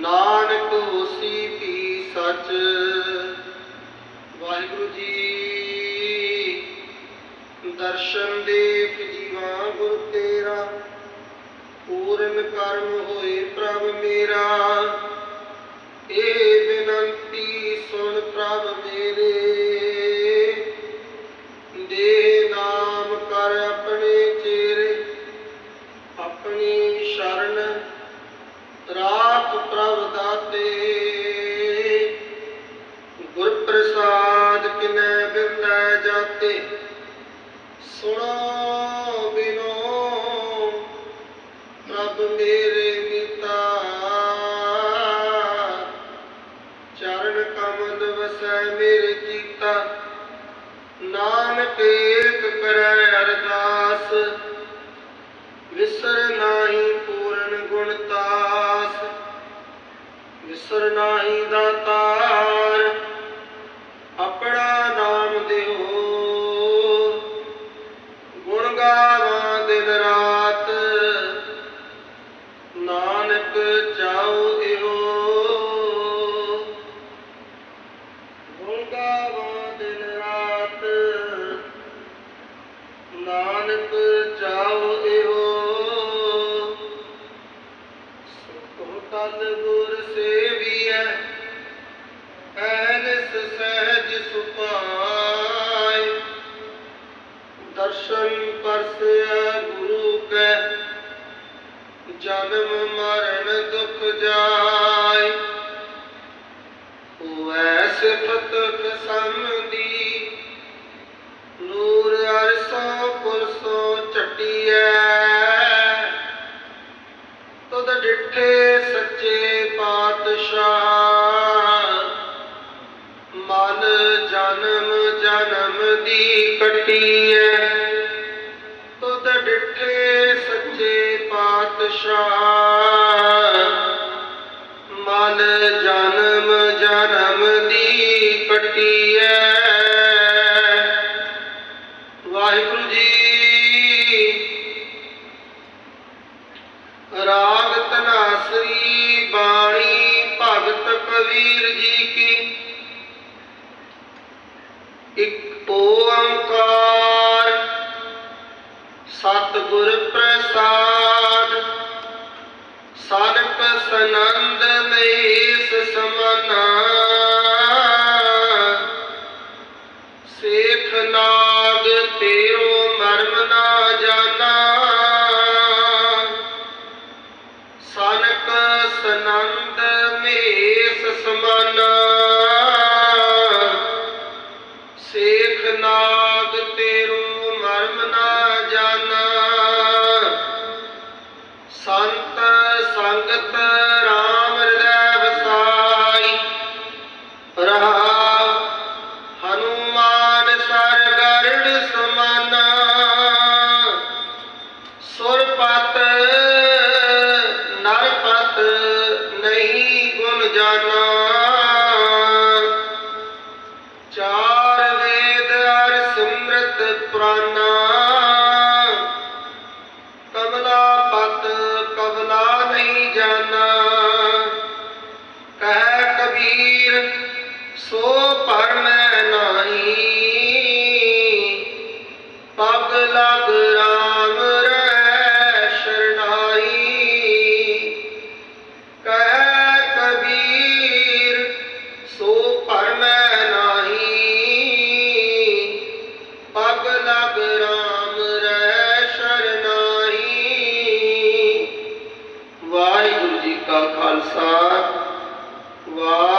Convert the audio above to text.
ਨਾਨਕ ਹੋਸੀ ਵੀ ਸੱਚ? ਵਾਹਿਗੁਰੂ ਜੀ, ਦਰਸ਼ਨ ਦੇਖ ਜੀਵਾਂ ਗੁਰ ਤੇਰਾ, ਪੂਰਨ ਕਰਮ ਹੋਏ ਪ੍ਰਭ ਮੇਰਾ। ਬਿਨੋ, ਪ੍ਰਭ ਮੇਰੇ ਮੀਤਾ ਚਰਨ ਕਮਲ ਵਸੈ ਮੇਰੇ ਜੀਤਾ ਨਾਨਕ ਏਕ ਕਰੈ ਅਰਦਾਸ। ਵਿਸਰ ਨਾਹੀ ਪੂਰਨ ਗੁਣ ਤਾਸ। ਵਿਸਰ ਨਾਹੀ ਦਾਤਾਰ ਗਾਵਾਂ ਦਿਨ ਰਾਤ? ਨਾਨਕ ਚਾਉ ਇਓ ਸੁਖੋ ਤਲ ਗੁਰ ਸੇਵੀਐ ਐਨਸ ਸਹਿਜ ਸੁਪਾਏ ਦਰਸ਼ਨ ਪਰਸੈ ਗੁਰੂ ਕੈ, ਜਨਮ ਮਰਨ ਦੁਖ ਜਾਏ। ਹੋਐ ਸਿਫਤ ਖਸਮਦੀ ਨੂਰ ਅਰਸੋਂ ਪੁਰਸੋਂ ਚਟੀਐ ਤਦ ਡਿਠੇ ਸੱਚੇ ਪਾਤਸ਼ਾਹ। ਮਨ ਜਨਮ ਜਨਮ ਦੀ ਕਟੀਐ। ਤੁਧ ਡਿਠੇ ਸੱਚੇ ਪਾਤਸ਼ਾਹ। ਮਨ ਜਨਮ ਜਨਮ ਦੀ ਕਟੀਐ ਵਾਹਿਗੁਰੂ ਜੀ, ਰਾਗ ਤਨਾਸਰੀ ਬਾਣੀ ਭਗਤ ਕਬੀਰ ਜੀ ਕੀ। ਇੱਕ ਓੰਕਾਰ ਸਤਿਗੁਰ ਪ੍ਰਸਾਦ ਸਾਧਕ ਸਨੰਦ ਮਹੇਸ਼ ਸਮਨਾ। ਸੰਗਤ ਰਾਮ ਹਿਰਦੈ ਵਸਾਈ ਰਹਾ ਹਨੂਮਾਨ ਸਰ ਸਮਾਨਾ। ਸੁਰਪਤ ਨਰਪਤ ਨਹੀਂ ਗੁਣ ਜਾਣਾ ਕਬਲਾ ਨਹੀਂ ਜਾਣਾ। ਕਹਿ ਕਬੀਰ ਸੋ ਪਰ ਮੈਂ ਨਹੀਂ। ਪਗ ਲਗ ਰਾਮ passar lá.